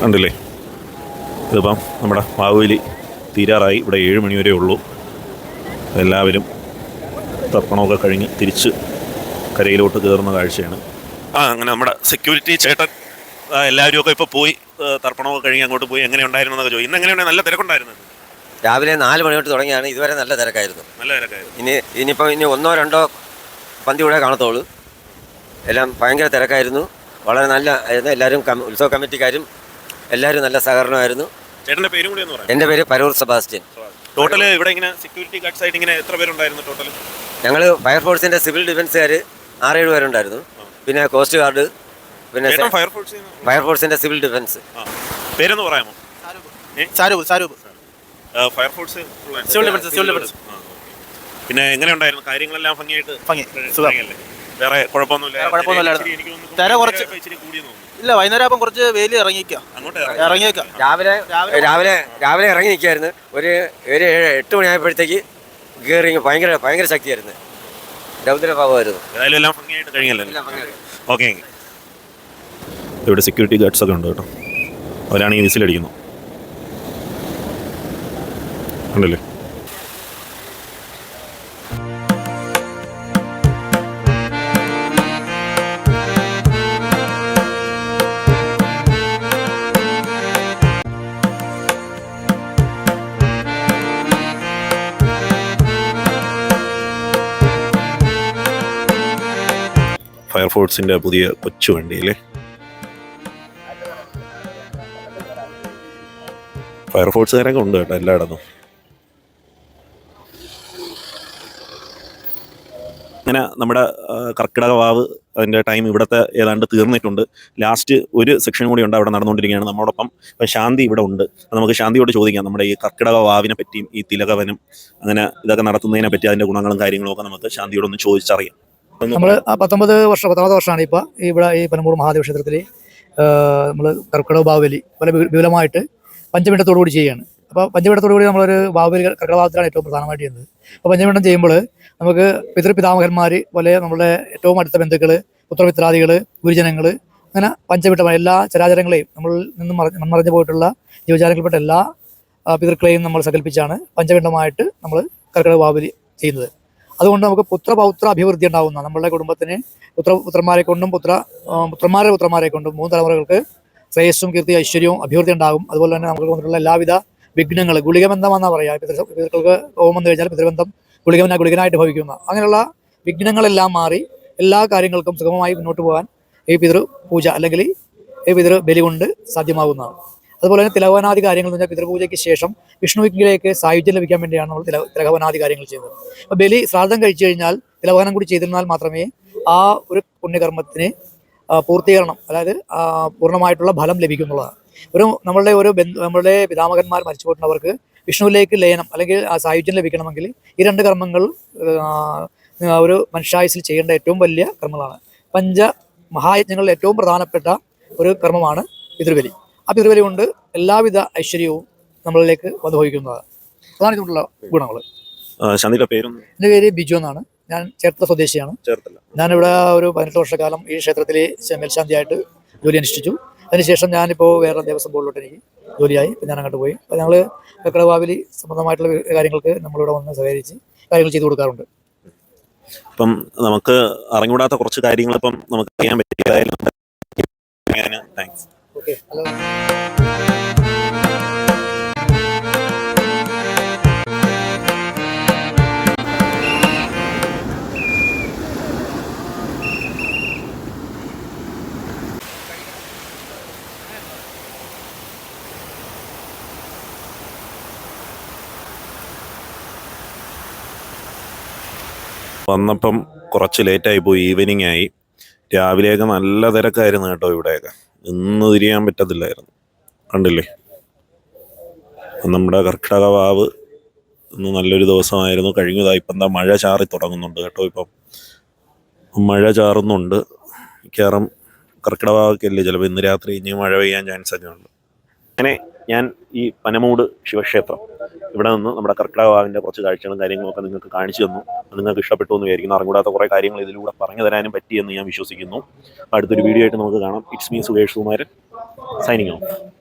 കണ്ടില്ലേ? ഇതിപ്പം നമ്മുടെ മാവേലി തീരാറായി. ഇവിടെ ഏഴ് മണി വരെ ഉള്ളൂ. എല്ലാവരും തർപ്പണമൊക്കെ കഴിഞ്ഞ് തിരിച്ച് കരയിലോട്ട് കയറുന്ന കാഴ്ചയാണ്. ആ അങ്ങനെ നമ്മുടെ സെക്യൂരിറ്റി ചേട്ടൻ എല്ലാവരും ഒക്കെ ഇപ്പോൾ പോയി. തർപ്പണമൊക്കെ കഴിഞ്ഞ് അങ്ങോട്ട് പോയി. എങ്ങനെ ഉണ്ടായിരുന്നു എന്നൊക്കെ ചോദിക്കും. ഇന്ന് എങ്ങനെയാണ് നല്ല തിരക്കുണ്ടായിരുന്നു? രാവിലെ നാല് മണി തൊട്ട് തുടങ്ങിയാണ്. ഇതുവരെ നല്ല തിരക്കായിരുന്നു. നല്ല തിരക്കായിരുന്നു. ഇനി ഇനിയിപ്പോൾ ഇനി ഒന്നോ രണ്ടോ പന്തി കൂടെ കാണത്തുള്ളൂ. എല്ലാം ഭയങ്കര തിരക്കായിരുന്നു. വളരെ നല്ല ആയിരുന്നു എല്ലാവരും ഉത്സവ കമ്മിറ്റിക്കാരും എല്ലാവരും നല്ല സഹകരണമായിരുന്നു. ചേട്ടന്റെ പേരും കൂടി ഒന്ന് പറയാം. എന്റെ പേര് പരൂർ സെബാസ്റ്റ്യൻ. ടോട്ടൽ ഇവിടെ ഇങ്ങനെ സെക്യൂരിറ്റി ഗാർഡ്സ് ആയിട്ട് ഇങ്ങനെ എത്ര പേരുണ്ടായിരുന്നു ടോട്ടൽ ഞങ്ങൾ ഫയർഫോഴ്സിന്റെ സിവിൽ ഡിഫൻസുകാർ ആറേഴ് പേരുണ്ടായിരുന്നു. പിന്നെ കോസ്റ്റ് ഗാർഡ് പിന്നെ ഫയർഫോഴ്സിന്റെ സിവിൽ ഡിഫൻസ് പേരൊന്ന് പറയാമോ? Saroop Saroop. Fire force civil defence civil defence പിന്നെ എങ്ങനെ ഉണ്ടായിരുന്നു കാര്യങ്ങളെല്ലാം ഭംഗിയായിട്ട് ഭംഗി, സുഖം. ഭംഗിയല്ലേ? വേറെ കുഴപ്പമൊന്നുമില്ല. വേറെ കുഴപ്പമൊന്നുമില്ലായിരുന്നു. എനിക്ക് തോന്നുന്നു തിര കുറച്ച് ഇച്ചിരി കൂടിയെന്ന് തോന്നുന്നു. ഇല്ല വൈകുന്നേരം ആകുമ്പോൾ കുറച്ച് വെയിൽ ഇറങ്ങിക്കാം അങ്ങോട്ട് ഇറങ്ങി. ഇറങ്ങിയേക്കാം. രാവിലെ രാവിലെ- രാവിലെ ഇറങ്ങി നിൽക്കായിരുന്നു ഒരു ഒരു ഏഴ് എട്ട് മണിയായപ്പോഴത്തേക്ക് കയറി ഭയങ്കര ഭയങ്കര ശക്തിയായിരുന്നു. രൗദ്രഭാവമായിരുന്നു ഏതായാലും എല്ലാം ഭംഗിയായിട്ട് കഴിഞ്ഞല്ലോ? എല്ലാം ഭംഗിയായിരുന്നു. ഓക്കെ ഇവിടെ സെക്യൂരിറ്റി ഗാർഡ്സ് ഒക്കെ ഉണ്ട് കേട്ടോ. അവരാണ് ഈ വിസിലടിക്കുന്നു ഉണ്ടല്ലേ? ഫയർഫോഴ്സിന്റെ പുതിയ കൊച്ചു വണ്ടിയില്ലേ ഫയർഫോഴ്സുകാരൊക്കെ ഉണ്ട് കേട്ടോ എല്ലായിടത്തും. അങ്ങനെ നമ്മുടെ കർക്കിടക വാവ് അതിന്റെ ടൈം ഇവിടുത്തെ ഏതാണ്ട് തീർന്നിട്ടുണ്ട്. ലാസ്റ്റ് ഒരു സെക്ഷൻ കൂടി ഉണ്ട് അവിടെ നടന്നുകൊണ്ടിരിക്കുകയാണ്. നമ്മോടൊപ്പം ശാന്തി ഇവിടെ ഉണ്ട്. നമുക്ക് ശാന്തിയോട് ചോദിക്കാം. നമ്മുടെ ഈ കർക്കിടക വാവിനെ പറ്റിയും ഈ തിലകവനും അങ്ങനെ ഇതൊക്കെ നടത്തുന്നതിനെ പറ്റി അതിന്റെ ഗുണങ്ങളും കാര്യങ്ങളും ഒക്കെ നമുക്ക് ശാന്തിയോടൊന്ന് ചോദിച്ചറിയാം. നമ്മൾ പത്തൊമ്പത് വർഷം പത്തൊമ്പത് വർഷമാണ് ഇപ്പോൾ ഇവിടെ ഈ പനമ്പൂർ മഹാദേവ ക്ഷേത്രത്തിൽ നമ്മൾ കർക്കിടക ബാവലി പല വി- വിപുലമായിട്ട് പഞ്ചമിടത്തോടു കൂടി ചെയ്യുകയാണ്. അപ്പോൾ പഞ്ചമിടത്തോടു കൂടി നമ്മളൊരു ബാവലി കർക്കിടക ഭാവത്തിലാണ് ഏറ്റവും പ്രധാനമായിട്ട് ചെയ്യുന്നത്. അപ്പോൾ പഞ്ചമിടം ചെയ്യുമ്പോൾ നമുക്ക് പിതൃപിതാമഹന്മാർ പോലെ നമ്മുടെ ഏറ്റവും അടുത്ത ബന്ധുക്കൾ പുത്രമിത്രാദികൾ ഗുരുജനങ്ങൾ അങ്ങനെ പഞ്ചമിട്ടമായ എല്ലാ ചരാചരങ്ങളെയും നമ്മൾ നിന്ന് മറ മൺമറഞ്ഞു പോയിട്ടുള്ള ജീവജാലങ്ങളിൽപ്പെട്ട എല്ലാ പിതൃക്കളെയും നമ്മൾ സങ്കല്പിച്ചാണ് പഞ്ചമിട്ടമായിട്ട് നമ്മൾ കർക്കിടക ബാവലി ചെയ്യുന്നത്. അതുകൊണ്ട് നമുക്ക് പുത്രപൗത്ര അഭിവൃദ്ധി ഉണ്ടാവുന്ന. നമ്മളുടെ കുടുംബത്തിന് പുത്ര പുത്രന്മാരെ കൊണ്ടും പുത്ര പുത്രന്മാരെ പുത്രന്മാരെ കൊണ്ടും മൂന്ന് തലമുറകൾക്ക് ശ്രേയസ്സും കീർത്തി ഐശ്വര്യവും അഭിവൃദ്ധി ഉണ്ടാകും. അതുപോലെ തന്നെ നമുക്ക് വന്നിട്ടുള്ള എല്ലാവിധ വിഘ്നങ്ങൾ ഗുളികബന്ധമെന്നാണ് പറയുക പിതൃ പിതൃക്കൾക്ക് ഹോമം വന്നു കഴിഞ്ഞാൽ പിതൃബന്ധം ഗുളികമന ഗുളികനായിട്ട് ഭവിക്കുന്ന. അങ്ങനെയുള്ള വിഘ്നങ്ങളെല്ലാം മാറി എല്ലാ കാര്യങ്ങൾക്കും സുഗമമായി മുന്നോട്ട് പോകാൻ ഈ പിതൃ പൂജ അല്ലെങ്കിൽ ഈ പിതൃ ബലി കൊണ്ട് സാധ്യമാകുന്നതാണ്. അതുപോലെ തന്നെ തിലകവനാദി കാര്യങ്ങൾ എന്ന് പറഞ്ഞാൽ പിതൃപൂജയ്ക്ക് ശേഷം വിഷ്ണുവിലേക്ക് സായുജ്യം ലഭിക്കാൻ വേണ്ടിയാണ് നമ്മൾ തില തിലകവനാദി കാര്യങ്ങൾ ചെയ്യുന്നത്. അപ്പോൾ ബലി ശ്രാദ്ധം കഴിച്ചു കഴിഞ്ഞാൽ തിലവനം കൂടി ചെയ്തിരുന്നാൽ മാത്രമേ ആ ഒരു പുണ്യകർമ്മത്തിന് പൂർത്തീകരണം അതായത് പൂർണമായിട്ടുള്ള ഫലം ലഭിക്കുന്നുള്ളതാണ്. ഒരു നമ്മളുടെ ഒരു ബന്ധു നമ്മളുടെ പിതാമകന്മാർ മരിച്ചു പോയിട്ടുള്ളവർക്ക് വിഷ്ണുവിലേക്ക് ലയനം അല്ലെങ്കിൽ ആ സായുജ്യം ലഭിക്കണമെങ്കിൽ ഈ രണ്ട് കർമ്മങ്ങൾ ഒരു മനുഷ്യായുസിൽ ചെയ്യേണ്ട ഏറ്റവും വലിയ കർമ്മങ്ങളാണ്. പഞ്ച മഹായജ്ഞങ്ങളിൽ ഏറ്റവും പ്രധാനപ്പെട്ട ഒരു കർമ്മമാണ് പിതൃബലി. ആ പിതൃബലി കൊണ്ട് എല്ലാവിധ ഐശ്വര്യവും നമ്മളിലേക്ക് വന്നുഭവിക്കുന്നതാണ് അതാണ് ഇതുകൊണ്ടുള്ള ഗുണങ്ങൾ എന്റെ ശാന്തിയുടെ പേരൊന്നും എന്റെ പേര് ബിജു എന്നാണ്. ഞാൻ ചേർത്ത സ്വദേശിയാണ്. ഞാനിവിടെ ഒരു പതിനെട്ട് വർഷക്കാലം ഈ ക്ഷേത്രത്തിൽ മേൽശാന്തിയായിട്ട് ജോലി അനുഷ്ഠിച്ചു. അതിനുശേഷം ഞാനിപ്പോൾ വേറെ ദേവസ്വം ബോർഡിലോട്ട് എനിക്ക് ജോലിയായി. ഇപ്പം ഞാൻ അങ്ങോട്ട് പോയി. അപ്പോൾ ഞങ്ങൾ വെക്കളവാവിലി സംബന്ധമായിട്ടുള്ള കാര്യങ്ങൾക്ക് നമ്മളിവിടെ വന്ന് സഹകരിച്ച് കാര്യങ്ങൾ ചെയ്തു കൊടുക്കാറുണ്ട്. ഇപ്പം നമുക്ക് അറിഞ്ഞുകൂടാത്ത കുറച്ച് കാര്യങ്ങൾ ഇപ്പം നമുക്ക് ചെയ്യാൻ പറ്റിയതായാലും താങ്ക്സ് ഓക്കെ ഹലോ. വന്നപ്പം കുറച്ച് ലേറ്റായി പോയി ഈവനിങ് ആയി. രാവിലെയൊക്കെ നല്ല തിരക്കായിരുന്നു കേട്ടോ ഇവിടെയൊക്കെ. ഇന്ന് തിരിയാൻ പറ്റത്തില്ലായിരുന്നു. കണ്ടില്ലേ? നമ്മുടെ കർക്കിടക വാവ് ഇന്ന് നല്ലൊരു ദിവസമായിരുന്നു. കഴിഞ്ഞതായി ഇപ്പം എന്താ മഴ ചാറി തുടങ്ങുന്നുണ്ട് കേട്ടോ ഇപ്പം. മഴ ചാറുന്നുണ്ട്. മിക്കവാറും അല്ലേ ചിലപ്പോൾ ഇന്ന് രാത്രി ഇനി മഴ പെയ്യാൻ ചാൻസ് ഒക്കെ ഉണ്ട്. അങ്ങനെ ഞാൻ ഈ പനമൂട് ശിവക്ഷേത്രം ഇവിടെ നിന്ന് നമ്മുടെ കർക്കിടക വാവിന്റെ കുറച്ച് കാഴ്ചകളും കാര്യങ്ങളൊക്കെ നിങ്ങൾക്ക് കാണിച്ചു തന്നു. നിങ്ങൾക്ക് ഇഷ്ടപ്പെട്ടു എന്ന് വിചാരിക്കുന്നു. അറിഞ്ഞൂടാത്ത കുറേ കാര്യങ്ങൾ ഇതിലൂടെ പറഞ്ഞു തരാനും പറ്റിയെന്ന് ഞാൻ വിശ്വസിക്കുന്നു. അടുത്തൊരു വീഡിയോ ആയിട്ട് നമുക്ക് കാണാം. It's me Suresh Kumaran signing off